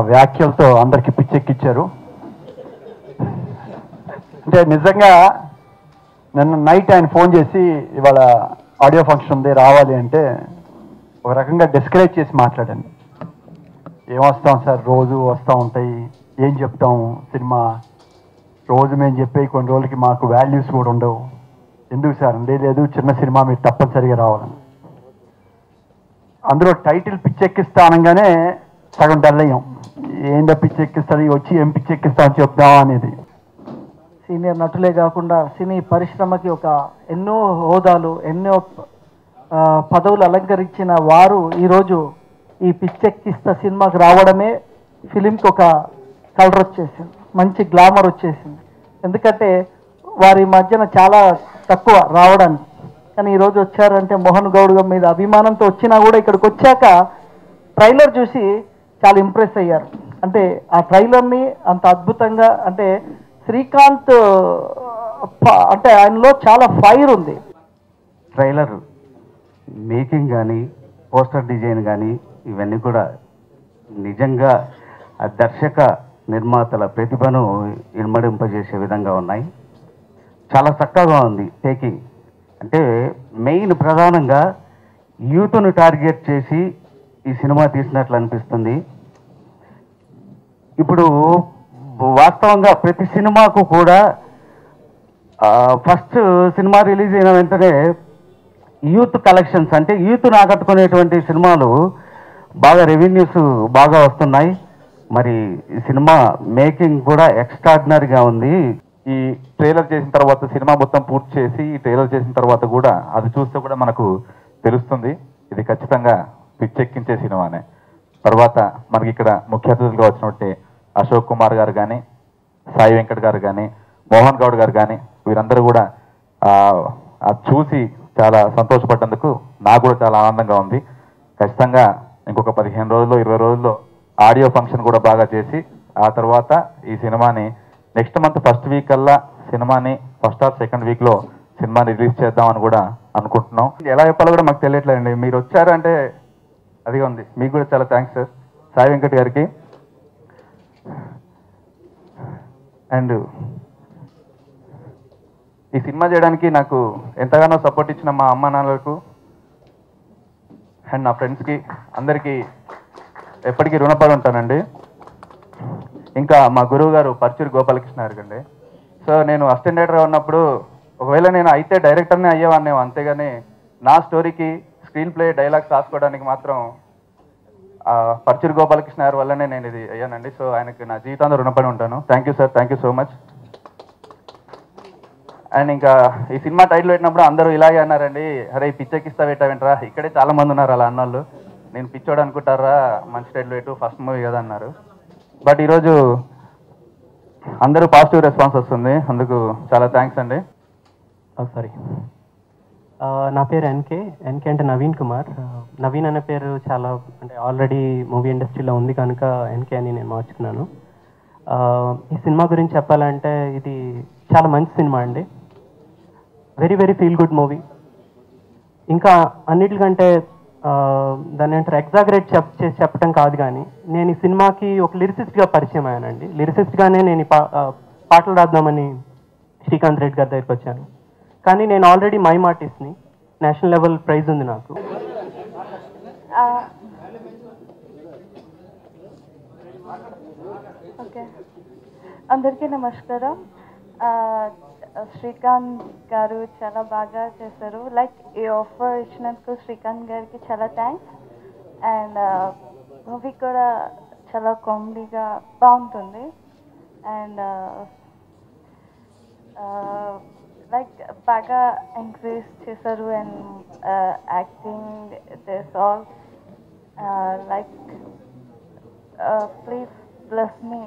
వ్యాఖ్యలతో అందరికి పిచ్చెక్కిచ్చారు. అంటే నిజంగా నిన్న నైట్ ఆయన ఫోన్ చేసి ఇవాళ ఆడియో ఫంక్షన్ ఉంది రావాలి అంటే ఒక రకంగా డిస్కరేజ్ చేసి మాట్లాడండి ఏం వస్తాం సార్? రోజు వస్తూ ఉంటాయి. ఏం చెప్తాం? సినిమా రోజు మేము చెప్పే కొన్ని రోజులకి మాకు వాల్యూస్ కూడా ఉండవు. ఎందుకు సార్? అంటే లేదు చిన్న సినిమా మీరు తప్పనిసరిగా రావాలని. అందులో టైటిల్ పిచ్చెక్కిస్తానంగానే సగం డల్ ఏం ఏందో పిచ్చెక్కిస్తుంది వచ్చి ఏం పిచ్చెక్కిస్తా అని చెప్దాం అనేది. సీనియర్ నటులే కాకుండా సినీ పరిశ్రమకి ఒక ఎన్నో హోదాలు ఎన్నో పదవులు అలంకరించిన వారు ఈరోజు ఈ పిచ్చెక్కిస్త సినిమాకి రావడమే ఫిలింకి ఒక కలర్ వచ్చేసింది మంచి గ్లామర్ వచ్చేసింది. ఎందుకంటే వారి మధ్యన చాలా తక్కువ రావడానికి కానీ ఈరోజు వచ్చారంటే మోహన్ గౌడ్ మీద అభిమానంతో వచ్చినా కూడా ఇక్కడికి వచ్చాక ట్రైలర్ చూసి చాలా ఇంప్రెస్ అయ్యారు. అంటే ఆ ట్రైలర్ని అంత అద్భుతంగా అంటే శ్రీకాంత్ అంటే ఆయనలో చాలా ఫైర్ ఉంది. ట్రైలర్ మేకింగ్ కానీ పోస్టర్ డిజైన్ కానీ ఇవన్నీ కూడా నిజంగా ఆ దర్శక నిర్మాతల ప్రతిభను ఇనుమడింపజేసే విధంగా ఉన్నాయి. చాలా చక్కగా ఉంది టేకింగ్ అంటే మెయిన్ ప్రధానంగా యూత్ను టార్గెట్ చేసి ఈ సినిమా తీసినట్లు అనిపిస్తుంది. ఇప్పుడు వాస్తవంగా ప్రతి సినిమాకు కూడా ఫస్ట్ సినిమా రిలీజ్ అయిన వెంటనే యూత్ కలెక్షన్స్ అంటే యూత్ను ఆకట్టుకునేటువంటి సినిమాలు బాగా రెవెన్యూస్ బాగా వస్తున్నాయి. మరి ఈ సినిమా మేకింగ్ కూడా ఎక్స్ట్రాడినరీగా ఉంది. ఈ ట్రైలర్ చేసిన తర్వాత సినిమా మొత్తం పూర్తి చేసి ఈ ట్రైలర్ చేసిన తర్వాత కూడా అది చూస్తే కూడా మనకు తెలుస్తుంది. ఇది ఖచ్చితంగా పిచ్చెక్కించే సినిమానే. తర్వాత మనకి ఇక్కడ ముఖ్య అతిథులుగా వచ్చినట్టే అశోక్ కుమార్ గారు కానీ సాయి వెంకట్ గారు కానీ మోహన్ గౌడ్ గారు కానీ వీరందరూ కూడా అది చూసి చాలా సంతోషపడ్డందుకు నాకు కూడా చాలా ఆనందంగా ఉంది. ఖచ్చితంగా ఇంకొక పదిహేను రోజుల్లో ఇరవై రోజుల్లో ఆడియో ఫంక్షన్ కూడా బాగా చేసి ఆ తర్వాత ఈ సినిమాని నెక్స్ట్ మంత్ ఫస్ట్ వీక్ కల్లా సినిమాని ఫస్ట్ ఆర్ సెకండ్ వీక్లో సినిమాని రిలీజ్ చేద్దామని కూడా అనుకుంటున్నాం. ఎలా చెప్పాలో కూడా మాకు తెలియట్లేదండి. మీరు వచ్చారంటే అదిగా ఉంది. మీకు కూడా చాలా థ్యాంక్స్ సార్. సాయి వెంకట్ గారికి అండ్ ఈ సినిమా చేయడానికి నాకు ఎంతగానో సపోర్ట్ ఇచ్చిన మా అమ్మ నాన్నలకు అండ్ నా ఫ్రెండ్స్కి అందరికీ ఎప్పటికీ రుణపడి ఉంటానండి ఇంకా మా గురువు గారు పర్చూరి గోపాలకృష్ణ గారు అండి సో నేను అసిస్టెంట్ డైరెక్టర్ ఉన్నప్పుడు ఒకవేళ నేను అయితే డైరెక్టర్నే అయ్యేవాడినేమో అంతేగాని నా స్టోరీకి స్క్రీన్ ప్లే డైలాగ్స్ రాసుకోవడానికి మాత్రం పర్చూరి గోపాలకృష్ణ గారి వల్లనే నేను ఇది అయ్యానండి. సో ఆయనకి నా జీవితాంతో రుణపడి ఉంటాను. Thank you sir thank you so much and ఇంకా ఈ సినిమా టైటిల్ పెట్టినప్పుడు అందరూ ఇలాగే అన్నారండి. అరే పిచ్చెక్కిస్తా పెట్టావేంట్రా ఇక్కడే చాలా మంది ఉన్నారు అలా అన్నోళ్ళు. నేను పిచ్చోడు అనుకుంటారా? మంచి టైటిల్ పెట్టు. ఫస్ట్ మూవీ కదా అన్నారు. బట్ ఈరోజు అందరూ పాజిటివ్ రెస్పాన్స్ వస్తుంది. అందుకు చాలా థ్యాంక్స్ అండి. Oh, సారీ నా పేరు ఎన్కే ఎన్కే అంటే నవీన్ కుమార్. నవీన్ అనే పేరు చాలా అంటే ఆల్రెడీ మూవీ ఇండస్ట్రీలో ఉంది కనుక ఎన్కే అని నేను మార్చుకున్నాను. ఈ సినిమా గురించి చెప్పాలంటే ఇది చాలా మంచి సినిమా అండి. Very very feel good movie ఇంకా అన్నిటికంటే దాని దాన్ని అంటారు ఎగ్జాగరేట్ చెప్ చేసి చెప్పడం కాదు కానీ నేను ఈ సినిమాకి ఒక లిరిసిస్ట్గా పరిచయం అయ్యానండి. లిరిసిస్ట్గానే నేను పా పాటలు రాద్దామని శ్రీకాంత్ రెడ్డి గారి దగ్గరికి వచ్చాను. కానీ నేను ఆల్రెడీ మై ఆర్టిస్ట్ని నేషనల్ లెవెల్ ప్రైజ్ ఉంది నాకు. ఓకే. అందరికీ నమస్కారం. శ్రీకాంత్ గారు చాలా బాగా చేశారు. లైక్ ఈ ఆఫర్ ఇచ్చినందుకు శ్రీకాంత్ గారికి చాలా థ్యాంక్స్ అండ్ మూవీ కూడా చాలా కామెడీగా బాగుంటుంది. And like baga, increased Chesaru and uh, acting this all. Uh, like, uh, please bless me